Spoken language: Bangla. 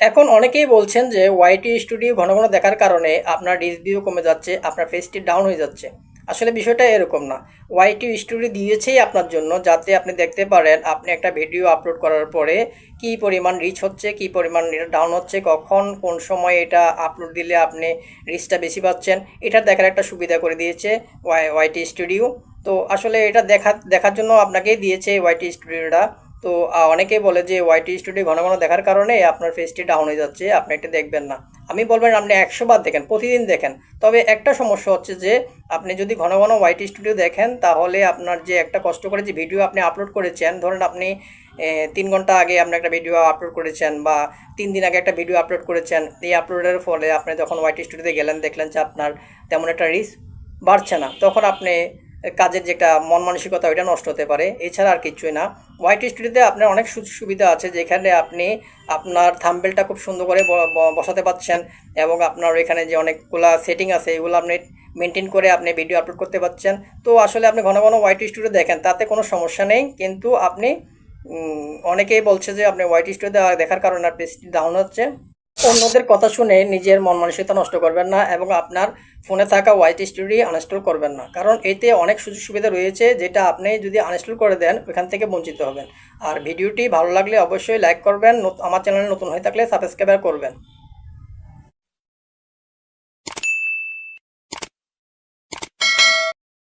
এখন অনেকেই বলছেন যে ওয়াইটি স্টুডিও ঘন ঘন দেখার কারণে আপনার রিভিউ কমে যাচ্ছে, আপনার ফেসটি ডাউন হয়ে যাচ্ছে। আসলে বিষয়টা এরকম না। ওয়াইটি স্টুডিও দিয়েছেই আপনার জন্য যাতে আপনি দেখতে পারেন আপনি একটা ভিডিও আপলোড করার পরে কি পরিমাণ রিচ হচ্ছে, কি পরিমাণ ডাউন হচ্ছে, কখন, কোন সময় এটা আপলোড দিলে আপনি রিচটা বেশি পাচ্ছেন, এটা দেখার একটা সুবিধা করে দিয়েছে ওয়াই ওয়াইটি স্টুডিও তো আসলে এটা দেখা, দেখার জন্য আপনাকেই দিয়েছে ওয়াইটি স্টুডিওটা তো আহ, অনেকেই বলে যে ওয়াইটি স্টুডিও ঘন ঘন দেখার কারণে আপনার ফেসটি ডাউন হয়ে যাচ্ছে আপনি এটা দেখবেন না। আমি বলবেন আপনি একশো বার দেখেন প্রতিদিন দেখেন। তবে একটা সমস্যা হচ্ছে যে আপনি যদি ঘন ঘন ওয়াইটি স্টুডিও দেখেন তাহলে আপনার যে একটা কষ্ট করে যে ভিডিও আপনি আপলোড করেছেন ধরেন আপনি তিন ঘণ্টা আগে আপনি একটা ভিডিও আপলোড করেছেন বা তিন দিন আগে একটা ভিডিও আপলোড করেছেন এই আপলোডের ফলে আপনি যখন ওয়াইটি স্টুডিওতে গেলেন দেখলেন যে আপনার তেমন একটা রিচ বাড়ছে না। তখন আপনি কাজের যেটা মন মানসিকতা, ওইটা নষ্ট হতে পারে। এছাড়া আর কিছুই না। হোয়াইট স্টুডিওতে আপনার অনেক সুযোগ সুবিধা আছে, যেখানে আপনি আপনার থাম্বেলটা খুব সুন্দর করে বসাতে পারছেন এবং আপনার এখানে যে অনেকগুলা সেটিং আছে, এগুলো আপনি মেনটেন করে আপনি ভিডিও আপলোড করতে পারছেন তো আসলে আপনি ঘন ঘন হোয়াইট স্টুডিও দেখেন, তাতে কোনো সমস্যা নেই। কিন্তু আপনি অনেকেই বলছে যে আপনি হোয়াইট স্টুডিও দেখার কারণে পেজটি ডাউন হচ্ছে। অন্যদের কথা শুনে নিজের মন মানসিকতা নষ্ট করবেন না এবং আপনার ফোনে থাকা ওয়াইট স্টোরি আনইনস্টল করবেন না। কারণ এতে অনেক সুযোগ সুবিধা রয়েছে যেটা আপনি যদি আনইনস্টল করে দেন, ওখান থেকে বঞ্চিত হবেন। আর ভিডিওটি ভালো লাগলে অবশ্যই লাইক করবেন। আমার চ্যানেলে নতুন হয়ে থাকলে সাবস্ক্রাইব করবেন।